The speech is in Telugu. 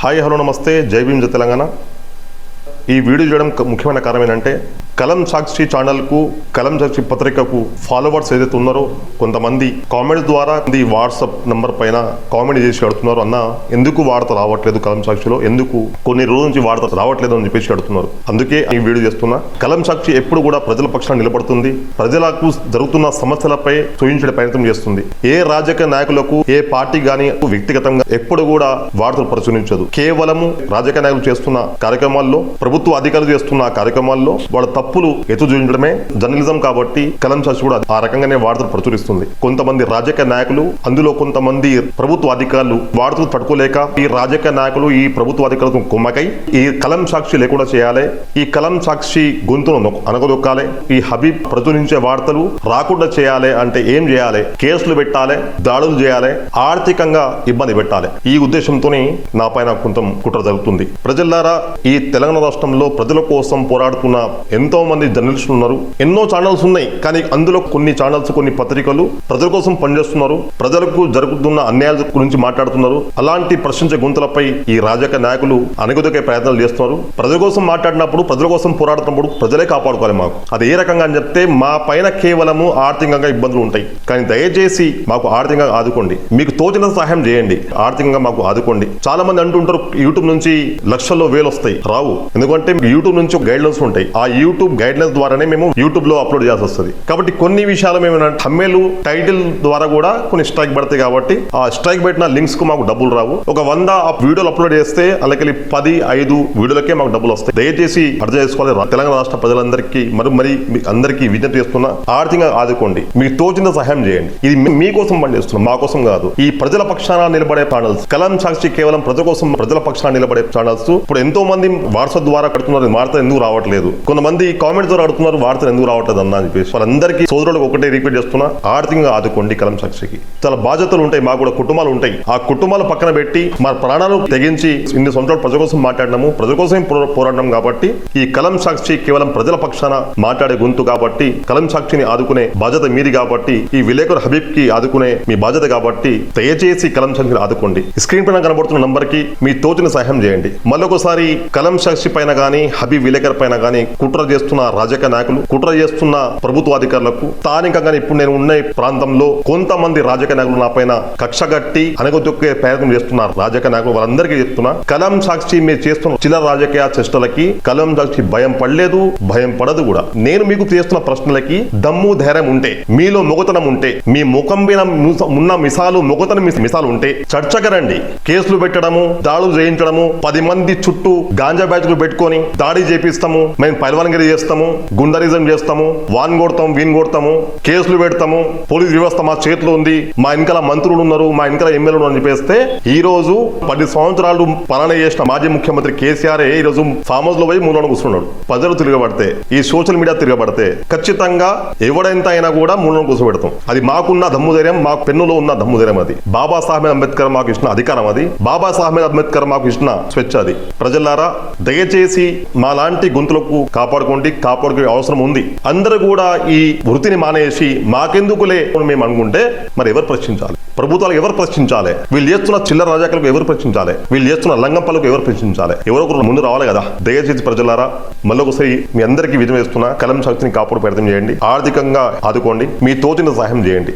హాయ్ హలో నమస్తే జై భీమ్ తెలంగాణ. ఈ వీడియో చేయడం ముఖ్యమైన కారణం ఏంటంటే కలం సాక్షి ఛానల్కు కలం సాక్షి పత్రికకు ఫాలోవర్స్ ఏదైతే ఉన్నారో కొంతమంది కామెంట్ ద్వారా ఈ వాట్సాప్ నంబర్ పైన కామెంట్ చేసి అడుగుతున్నారు అన్న ఎందుకు వార్త రావట్లేదు కలం సాక్షిలో? ఎందుకు కొన్ని రోజుల నుంచి వార్త రావట్లేదు అని చెప్పేసి అడుగుతున్నారు. అందుకే ఈ వీడియో చేస్తున్నా. కలం సాక్షి ఎప్పుడు కూడా ప్రజల పక్షాన్ని నిలబడుతుంది. ప్రజలకు జరుగుతున్న సమస్యలపై చూపించే ప్రయత్నం చేస్తుంది. ఏ రాజకీయ నాయకులకు ఏ పార్టీ గాని వ్యక్తిగతంగా ఎప్పుడు కూడా వార్తలు ప్రచురించదు. కేవలము రాజకీయ నాయకులు చేస్తున్న కార్యక్రమాల్లో ప్రభుత్వ అధికారులు చేస్తున్న కార్యక్రమాల్లో వాళ్ళ తప్పులు ఎత్తు చూపించడమే జర్నలిజం కాబట్టి కలం సాక్షి కూడా ఆ రకంగానే వార్తలు ప్రచురిస్తుంది. కొంతమంది రాజకీయ నాయకులు అందులో కొంతమంది ప్రభుత్వ అధికారులు వార్తలు తట్టుకోలేక ఈ రాజకీయ నాయకులు ఈ ప్రభుత్వ అధికారులకు కుమ్మకై ఈ కలం సాక్షి లేకుండా చేయాలి ఈ కలం సాక్షి గొంతును అనగదొక్కాలి ఈ హబీబ్ ప్రచురించే వార్తలు రాకుండా చేయాలి అంటే ఏం చేయాలి? కేసులు పెట్టాలి దాడులు చేయాలి ఆర్థికంగా ఇబ్బంది పెట్టాలి. ఈ ఉద్దేశంతోనే నా పైన కొంత కుట్ర జరుగుతుంది. ప్రజలారా ఈ తెలంగాణ రాష్ట్రంలో ప్రజల కోసం పోరాడుతున్న ఎంతో ఎంతో మంది జర్నలిస్టులు ఉన్నారు. ఎన్నో ఛానల్స్ ఉన్నాయి కానీ అందులో కొన్ని ఛానల్స్ కొన్ని పత్రికలు ప్రజల కోసం పనిచేస్తున్నారు. ప్రజలకు జరుగుతున్న అన్యాయాల గురించి మాట్లాడుతున్నారు. అలాంటి ప్రశ్నించే గుంతలపై ఈ రాజకీయ నాయకులు అనగదొకే ప్రయత్నాలు చేస్తున్నారు. ప్రజల కోసం మాట్లాడినప్పుడు ప్రజల కోసం పోరాడుతున్నప్పుడు ప్రజలే కాపాడుకోవాలి మాకు. అది ఏ రకంగా అని చెప్తే మా పైన కేవలము ఆర్థికంగా ఇబ్బందులు ఉంటాయి. కానీ దయచేసి మాకు ఆర్థికంగా ఆదుకోండి. మీకు తోచిన సహాయం చేయండి. ఆర్థికంగా మాకు ఆదుకోండి. చాలా మంది అంటుంటారు యూట్యూబ్ నుంచి లక్షల్లో వేలు వస్తాయి. రావు. ఎందుకంటే యూట్యూబ్ నుంచి గైడ్ లైన్స్ ఉంటాయి. ఆ యూట్యూబ్ యూట్యూబ్ గైడ్లైన్స్ ద్వారానే మేము యూట్యూబ్లో అప్లోడ్ చేయాల్సి వస్తుంది. కాబట్టి కొన్ని విషయాలు మేము తమ్మేలు టైటిల్ ద్వారా కూడా కొన్ని స్ట్రైక్ పడతాయి కాబట్టి ఆ స్ట్రైక్ పెట్టిన లింక్స్కు మాకు డబ్బులు రావు. ఒక వంద ఆ వీడియోలు అప్లోడ్ చేస్తే అలాగే పది ఐదు వీడియోలకే మాకు డబ్బులు వస్తాయి. దయచేసి అర్థం చేసుకోవాలి. తెలంగాణ రాష్ట్ర ప్రజలందరికీ మరి మరి మీ అందరికీ విజ్ఞప్తి చేస్తున్నా ఆర్థికంగా ఆదుకోండి. మీకు తోచిన సహాయం చేయండి. ఇది మీకోసం పనిచేస్తున్నాం. మా కోసం కాదు. ఈ ప్రజల పక్షాన నిలబడే ఛానల్స్ కలం సాక్షి కేవలం ప్రజల కోసం ప్రజల పక్షాన నిలబడే ఛానల్స్ ఇప్పుడు ఎంతో మంది వాట్సాప్ ద్వారా కడుతున్నారు. వార్త ఎందుకు రావట్లేదు? కొంతమంది కామెంట్ ద్వారా అడుగుతున్నారు వార్తలు ఎందుకు రావట్లేదు అన్న అని చెప్పేసి. వాళ్ళందరికీ సోదరులకు ఒకటే రిపీట్ చేస్తున్నా ఆర్థికంగా ఆదుకోండి కలం సాక్షికి చాలా బాధ్యతలు ఉంటాయి మాకు కూడా కుటుంబాలు ఉంటాయి. ఆ కుటుంబాలు పక్కన పెట్టి మా ప్రాణాలు తెగించి ఇన్ని సంవత్సరాలు ప్రజల కోసం మాట్లాడినాము ప్రజల కోసం పోరాడడం కాబట్టి ఈ కలం సాక్షి కేవలం ప్రజల పక్షాన మాట్లాడే గొంతు కాబట్టి కలం సాక్షిని ఆదుకునే బాధ్యత మీది కాబట్టి ఈ విలేకరు హబీబ్కి ఆదుకునే మీ బాధ్యత కాబట్టి దయచేసి కలం సాక్షిని ఆదుకోండి. స్క్రీన్ పైన కనబడుతున్న నంబర్కి మీ తోచిన సహాయం చేయండి. మళ్ళొకసారి కలం సాక్షి పైన గానీ హబీబ్ విలేకర్ పైన గానీ కుట్ర చేస్తున్న రాజకీయ నాయకులు కుట్ర చేస్తున్న ప్రభుత్వ అధికారులకు స్థానికంగా ఇప్పుడు నేను ఉన్న ప్రాంతంలో కొంతమంది రాజకీయ నాయకులు నా పైన కక్ష కట్టి అనగదొక్కే ప్రయత్నం చేస్తున్నారు. రాజకీయ నాయకులు వాళ్ళందరికీ చెప్తున్నా కలం సాక్షి మీరు చేస్తున్న చిల రాజకీయ చేష్టలకి కలం సాక్షి భయం పడలేదు భయం పడదు కూడా. నేను మీకు చేస్తున్న ప్రశ్నలకి దమ్ము ధైర్యం ఉంటే మీలో మొగతనం ఉంటే మీ ముఖం మీద ఉన్న మిసాలు మొగతనం మిసాలు ఉంటే చర్చకు రండి. కేసులు పెట్టడము దాడులు చేయించడము పది మంది చుట్టూ గాంజా బ్యాచ్లు పెట్టుకొని దాడి చేపిస్తాము మేము పైల్వాన్గిరి చేస్తాము గుండరిజం చేస్తాము వాన్ కొడతాం వీన్ కొడతాము కేసులు పెడతాము పోలీస్ వ్యవస్థ మా చేతిలో ఉంది మా వెనకాల మంత్రులు ఉన్నారు మా వెనకాల ఎమ్మెల్యేలు అని చెప్పేస్తే ఈ రోజు పది సంవత్సరాలు పాలన చేసిన మాజీ ముఖ్యమంత్రి కేసీఆర్ ఈ రోజు ఫామ్ హౌస్లో పోయి మూలన కూర్చున్నాడు. ప్రజలు తిరగబడితే ఈ సోషల్ మీడియా తిరగబడితే ఖచ్చితంగా ఎవడెంత అయినా కూడా మూలన కూర్చోబెడతాం అది మాకున్న దమ్ము ధైర్యం మా పెన్నులో ఉన్న దమ్ము ధైర్యం అది. బాబా సాహెబ్ అంబేద్కర్ మాకు ఇచ్చిన అధికారం అది. బాబా సాహెబ్ అంబేద్కర్ మాకు ఇచ్చిన స్వేచ్ఛ అది. ప్రజలారా దయచేసి మా లాంటి గొంతులకు కాపాడుకోండి. కాపాడుకునే అవసరం ఉంది. అందరూ కూడా ఈ వృత్తిని మానేసి మాకెందుకులే మేము అనుకుంటే మరి ఎవరు ప్రశ్నించాలి? ప్రభుత్వాలు ఎవరు ప్రశ్నించాలి? వీళ్ళు చేస్తున్న చిల్లర రాజాకులకు ఎవరు ప్రశ్నించాలి? వీళ్ళు చేస్తున్న లంగంపలకు ఎవరు ప్రశ్నించాలి? ఎవరో ఒకరు ముందు రావాలి కదా? దయచేసి ప్రజలారా మళ్ళొకసారి మీ అందరికీ విజయం వేస్తున్న కలం శక్తిని కాపాడు ప్రయత్నం చేయండి. ఆర్థికంగా ఆదుకోండి. మీ తోచిన సహాయం చేయండి.